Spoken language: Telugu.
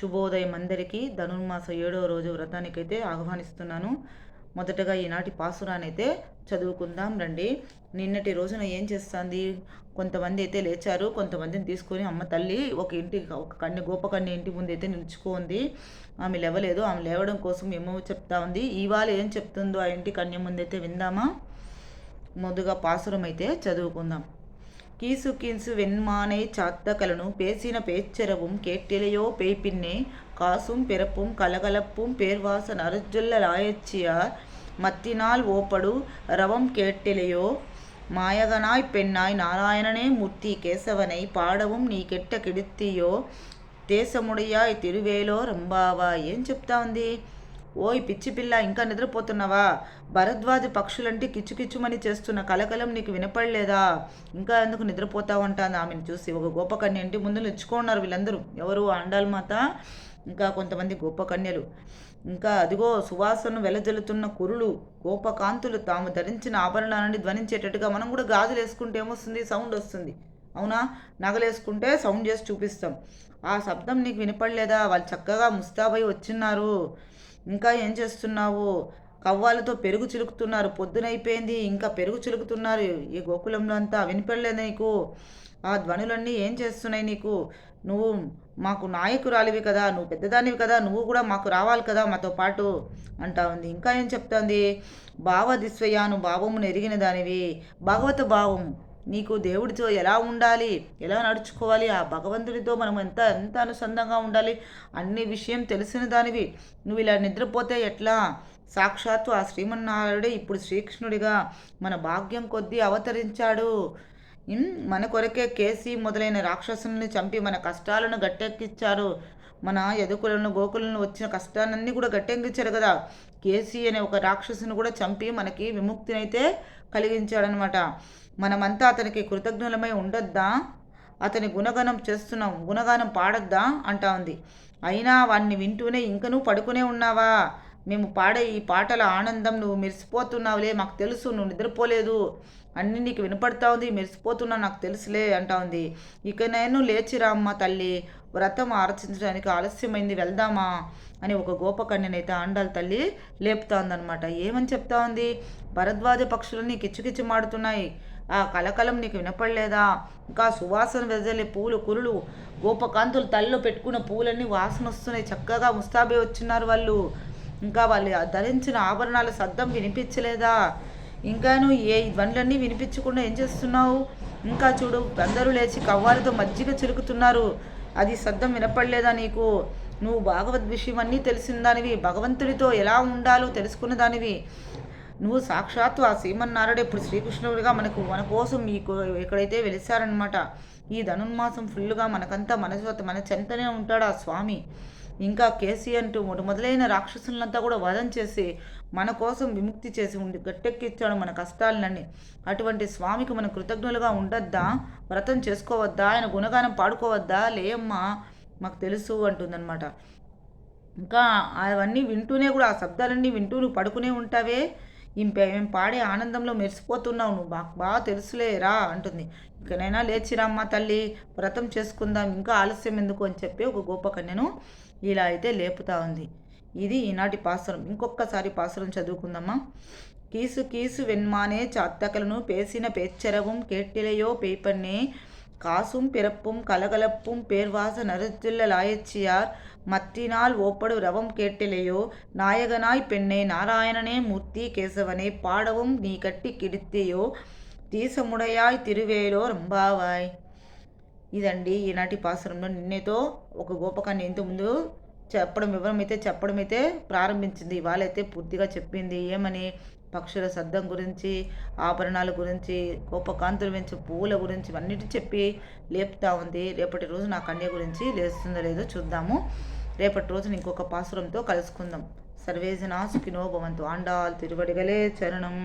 శుభోదయం అందరికీ ధనుర్మాస ఏడవ రోజు వ్రతానికైతే ఆహ్వానిస్తున్నాను. మొదటగా ఈనాటి పాసురానైతే చదువుకుందాం రండి. నిన్నటి రోజున ఏం చేస్తుంది? కొంతమంది అయితే లేచారు. కొంతమందిని తీసుకొని అమ్మ తల్లి ఒక ఇంటి ఒక కన్య గోపకన్య ఇంటి ముందు అయితే నిలుచుకుంది. ఆమె లేవలేదు. ఆమె లేవడం కోసం ఏమో చెప్తా ఉంది. ఇవాళ ఏం చెప్తుందో ఆ ఇంటి కన్య ముందైతే విందామా? ముందుగా పాసురం అయితే చదువుకుందాం. கீசு கீசு வெண்மானை சாத்தகலனும் பேசின பேச்சரவும் கேட்டிலையோ பேய்பின்னே காசும் பிறப்பும் கலகலப்பும் பேர்வாசன் அருஜொல்ல லாயச்சியார் மத்தினால் ஓப்படு ரவம் கேட்டிலையோ மாயகனாய் பெண்ணாய் நாராயணனே மூர்த்தி கேசவனை பாடவும் நீ கெட்ட கிடுத்தியோ தேசமுடையாய் திருவேலோ రంబావా ఏం చెప్తా ఉంది ఓయ్ పిచ్చి పిల్ల ఇంకా నిద్రపోతున్నావా? భరద్వాజ పక్షులంటే కిచ్చుకిచ్చుమని చేస్తున్న కలకలం నీకు వినపడలేదా? ఇంకా ఎందుకు నిద్రపోతావు అంటాను ఆమెను చూసి. ఒక గోపకన్య ఇంటి ముందు నిచ్చుకున్నారు వీళ్ళందరూ. ఎవరు? ఆండాల్ మాత ఇంకా కొంతమంది గోపకన్యలు. ఇంకా అదిగో సువాసన వెలజల్లుతున్న కురులు గోపకాంతులు తాము ధరించిన ఆభరణాలని ధ్వనించేటట్టుగా మనం కూడా గాజులు వేసుకుంటే ఏమొస్తుంది? సౌండ్ వస్తుంది. అవునా? నగలేసుకుంటే సౌండ్ చేసి చూపిస్తాం. ఆ శబ్దం నీకు వినపడలేదా? వాళ్ళు చక్కగా ముస్తాబై వచ్చిన్నారు. ఇంకా ఏం చేస్తున్నావు? కవ్వాలతో పెరుగు చిలుకుతున్నారు. పొద్దునైపోయింది. ఇంకా పెరుగు చిలుకుతున్నారు. ఈ గోకులంలో అంతా వినిపడలేదు నీకు. ఆ ధ్వనులన్నీ ఏం చేస్తున్నాయి నీకు? నువ్వు మాకు నాయకురాలివి కదా. నువ్వు పెద్దదానివి కదా. నువ్వు కూడా మాకు రావాలి కదా మాతో పాటు అంటా ఉంది ఇంకా ఏం చెప్తోంది? భావ దిస్వయాను భావమును ఎరిగిన దానివి. భగవత భావము నీకు దేవుడితో ఎలా ఉండాలి? ఎలా నడుచుకోవాలి? ఆ భగవంతుడితో మనం ఎంత ఎంత అనుసంధంగా ఉండాలి? అన్ని విషయం తెలిసిన దానివి. నువ్వు ఇలా నిద్రపోతే ఎట్లా? సాక్షాత్తు ఆ శ్రీమన్నారాయణుడే ఇప్పుడు శ్రీకృష్ణుడిగా మన భాగ్యం కొద్దీ అవతరించాడు. మన కొరకే కేసీ మొదలైన రాక్షసుల్ని చంపి మన కష్టాలను గట్టెక్కిచ్చారు మన ఎదుకులను గోకులను వచ్చిన కష్టాలన్నీ కూడా గట్టెక్కించారు కదా. కేసీ అనే ఒక రాక్షసుని కూడా చంపి మనకి విముక్తినైతే కలిగించాడనమాట మనమంతా అతనికి కృతజ్ఞులమై ఉండొద్దా? అతని గుణగణం చేస్తున్నాం గుణగానం పాడొద్దా? అంటా ఉంది. అయినా వాణ్ణి వింటూనే ఇంకనూ పడుకునే ఉన్నావా? మేము పాడే ఈ పాటల ఆనందం నువ్వు మెరిసిపోతున్నావులే మాకు తెలుసు నువ్వు నిద్రపోలేదు. అన్నీ నీకు వినపడతా ఉంది మెరిసిపోతున్నా నాకు తెలుసులే అంటా ఉంది. ఇక నేను లేచిరామ్మ తల్లి వ్రతం ఆరచించడానికి ఆలస్యమైంది వెళ్దామా అని ఒక గోపకన్యనైతే ఆండాల తల్లి లేపుతోందనమాట ఏమని చెప్తా ఉంది భరద్వాజ పక్షులన్నీ కిచ్చుకిచ్చు మాడుతున్నాయి ఆ కలకలం నీకు వినపడలేదా? ఇంకా సువాసన వెదజలే పూలు కురులు గోపకాంతులు తల్లిలో పెట్టుకున్న పూలన్నీ వాసన వస్తున్నాయి. చక్కగా ముస్తాబే వచ్చినారు వాళ్ళు. ఇంకా వాళ్ళు ధరించిన ఆభరణాల శబ్దం వినిపించలేదా? ఇంకాను ఏ ఇవన్నీ వినిపించకుండా ఏం చేస్తున్నావు? ఇంకా చూడు అందరూ లేచి కవ్వాలతో మజ్జిగ చిలుకుతున్నారు. అది శబ్దం వినపడలేదా నీకు? నువ్వు భాగవద్ విషయం అన్నీ తెలిసిందానివి భగవంతుడితో ఎలా ఉండాలో తెలుసుకున్న దానివి. నువ్వు సాక్షాత్తు ఆ సీమన్నారుడు ఇప్పుడు శ్రీకృష్ణుడిగా మనకు మన కోసం మీకు ఎక్కడైతే వెలిసారనమాట ఈ ధనుర్మాసం ఫుల్గా మనకంతా మనసు మన చెంతనే ఉంటాడు ఆ స్వామి. ఇంకా కేసీ అంటూ మొదలైన రాక్షసులంతా కూడా వధం చేసి మన కోసం విముక్తి చేసి ఉండి గట్టెక్కిచ్చాడు మన కష్టాలన్నీ. అటువంటి స్వామికి మన కృతజ్ఞులుగా ఉండొద్దా? వ్రతం చేసుకోవద్దా? ఆయన గుణగానం పాడుకోవద్దా? లేయమ్మా మాకు తెలుసు అంటుందన్నమాట. ఇంకా అవన్నీ వింటూనే కూడా ఆ శబ్దాలన్నీ వింటూ నువ్వు పడుకునే ఉంటావే? మేము పాడే ఆనందంలో మెరిసిపోతున్నావు నువ్వు. బాగా బాగా తెలుసులే రా అంటుంది. లేచిరా లేచిరామ్మా తల్లి వ్రతం చేసుకుందాం ఇంకా ఆలస్యం ఎందుకు అని చెప్పి ఒక గోపకన్యను ఇలా అయితే లేపుతా ఉంది ఇది ఈనాటి పాసురం ఇంకొకసారి పాసురం చదువుకుందామా కీసు కీసు వెన్మానే చాత్తకలను పేసిన పేచ్చరవం కేట్టిలయో పేపన్నే காசும் பிறப்பும் கலகலப்பும் பேர்வாச நறுத்துள்ள லாயச்சியார் மத்தினால் ஓப்படு ரவம் கேட்டிலையோ நாயகனாய் பெண்ணே நாராயணனே மூர்த்தி கேசவனே பாடவும் நீ கட்டி கிடித்தேயோ తీసముడయాయ్ తిరువేలో రంబావాయ్ ఇదండి ఈనాటి పాసురంలో నిన్నేతో ఒక గోపకాన్ని ఇంత ముందు చెప్పడం వివరమైతే చెప్పడం అయితే ప్రారంభించింది. వాళ్ళైతే పూర్తిగా చెప్పింది. ఏమని? పక్షుల శబ్దం గురించి ఆభరణాల గురించి గోపకాంతులు పెంచే పువ్వుల గురించి అన్నిటి చెప్పి లేపుతా ఉంది. రేపటి రోజు నా కన్య గురించి లేస్తుందో లేదో చూద్దాము. రేపటి రోజున ఇంకొక పాసురంతో కలుసుకుందాం. సర్వేజన సుఖినో భవంతు. ఆండాల్ తిరువడిగలే చరణం.